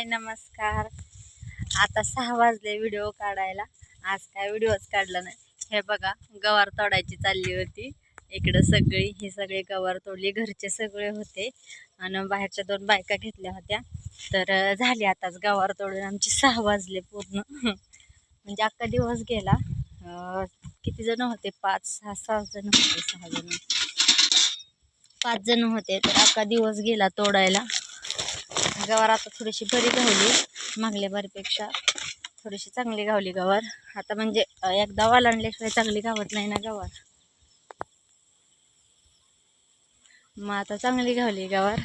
हाय नमस्कार. आता सहा वाजले व्हिडिओ काढायला. आज काय व्हिडिओच काढला नाही. हे बघा गवार तोडायची चालली होती. इकडं सगळी हे सगळे गवार तोडली. घरचे सगळे होते. आणि बाहेरच्या दोन बायका घेतल्या होत्या. तर झाली आताच गवार तोडून. आमची सहा वाजले पूर्ण. म्हणजे अख्खा दिवस गेला. किती जण होते? पाच सहा सहा जण होते सहा जण. पाच जण होते. तर अख्खा दिवस गेला तोडायला. गवार आता थोडीशी बरी गावली मागल्या बारीपेक्षा थोडीशी चांगली गावली गवार. आता म्हणजे अं, एकदा वालांडल्याशिवाय चांगली गावत नाही ना गवार. मग आता चांगली गावली गवार.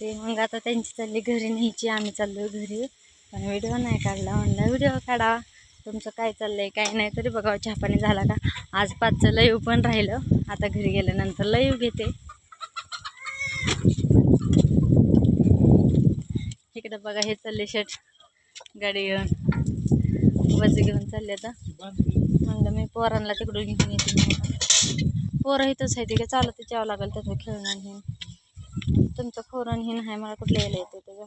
ते मग आता त्यांची चालली घरी न्यायची. आम्ही चाललो घरी. पण व्हिडिओ नाही काढला. म्हणला व्हिडिओ काढा. तुमचं काय चाललंय काय नाही तरी बघा चहापाणी झाला का? आज पाचचं लईव पण राहिलं. आता घरी गेल्यानंतर लईव घेते. इकडं बघा हे चालले शर्ट गाडी घेऊन. वज घेऊन चालले आता. म्हणलं मी पोरांना तिकडून घेऊन येते. पोरं इथंच आहे ते काय चालत यावं लागेल त्याचं खेळणं आणि हे. तुमचं खोरण हिन आहे मला कुठलं यायला येते त्याचं.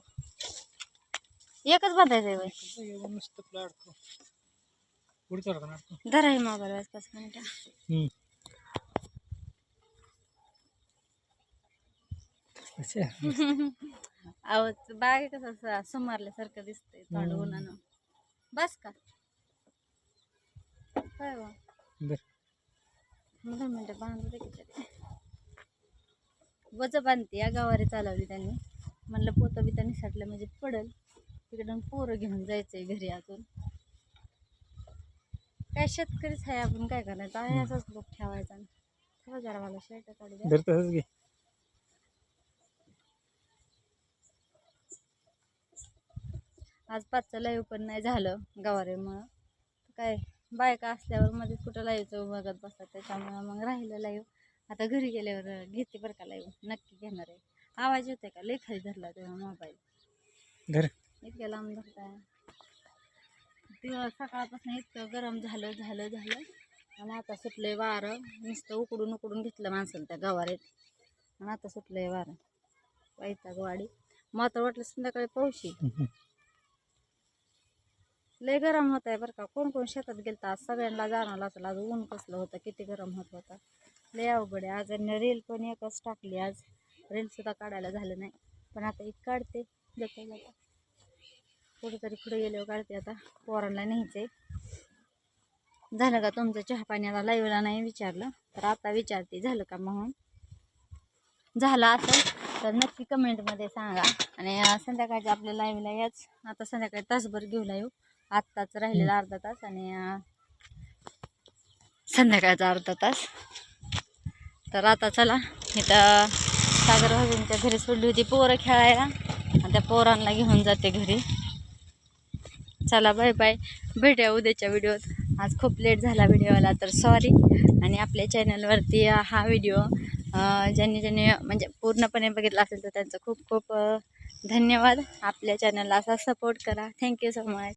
एकच बांधायचं आहे बाई. नुसतं प्लॅट पुढचं राहणार धरा हे मोबाईल वाज पाच मिनिटं आवाज बाग कसं सुमारल्यासारखं दिसतंय थोडं. उन्हानं. बस का? काय बा. दोन मिनटं बांधू दे वज बांधते या गावारी चालवली त्यांनी. म्हणलं पोतं बी त्यांनी साठलं म्हणजे पडल. तिकडून पोरं घेऊन जायचंय घरी अजून. काय शेतकरीच आहे आपण काय करायचं? आहे असंच लोक ठेवायचा. ठेवा जरा मला शर्ट काढू द्या. आज पाचचं लाईव्ह पण नाही झालं गवारीमुळं. काय बायका असल्यावर मध्ये कुठं लाईव्हचं बघत बसतात त्याच्यामुळं मग राहिलं लाईव्ह आता घरी गेल्यावर घेते बरं का लाईव्ह नक्की घेणार आहे. आवाज येतोय का? लई खाली धरला तेव्हा मोबाईल इतक्या लांब धरताय. दिवस सकाळपासून इतकं गरम झालं झालं झालं. आणि आता सुटलंय वारं. नुसतं उकडून उकडून घेतलं माणसानं त्या गवारीत. आणि आता सुटलंय वारं. वैताग वाडी मग आता वाटलं संध्याकाळी येईल. लय गरम होत आहे बरं का. कोण कोण शेतात गेलता आज? सगळ्यांना जाणवलं असेल. आज ऊन कसलं होतं किती गरम होत होता. लय अवघड आहे. आज रील पण एकच टाकली आज. रीलसुद्धा काढायला झालं नाही. पण आता एक काढते. जाता जाता कुठेतरी पुढे गेल्यावर काढते आता. पोरांना न्यायचे झालं का तुमचं चहा पाणी? आता लाईव्हला नाही विचारलं. तर आता विचारते. झालं का म्हणून? झालं असं तर नक्की कमेंटमध्ये सांगा. आणि संध्याकाळच्या आपल्या लाईव्हला याच. आता संध्याकाळी तासभर घेऊ लाईव्ह आत्ताच राहिलेला अर्धा तास आणि संध्याकाळचा अर्धा तास. तर आता चला इथं सागर भाऊजींच्या घरी सोडली होती पोरं खेळायला. आणि त्या पोरांना घेऊन जाते घरी. चला बाय बाय भेटूया उद्याच्या व्हिडिओत. आज खूप लेट झाला व्हिडिओला तर सॉरी आणि आपल्या चॅनलवरती हा व्हिडिओ ज्यांनी ज्यांनी म्हणजे पूर्णपणे बघितला असेल तर त्यांचं खूप खूप धन्यवाद. आपल्या चॅनलला असा सपोर्ट करा. Thank you so much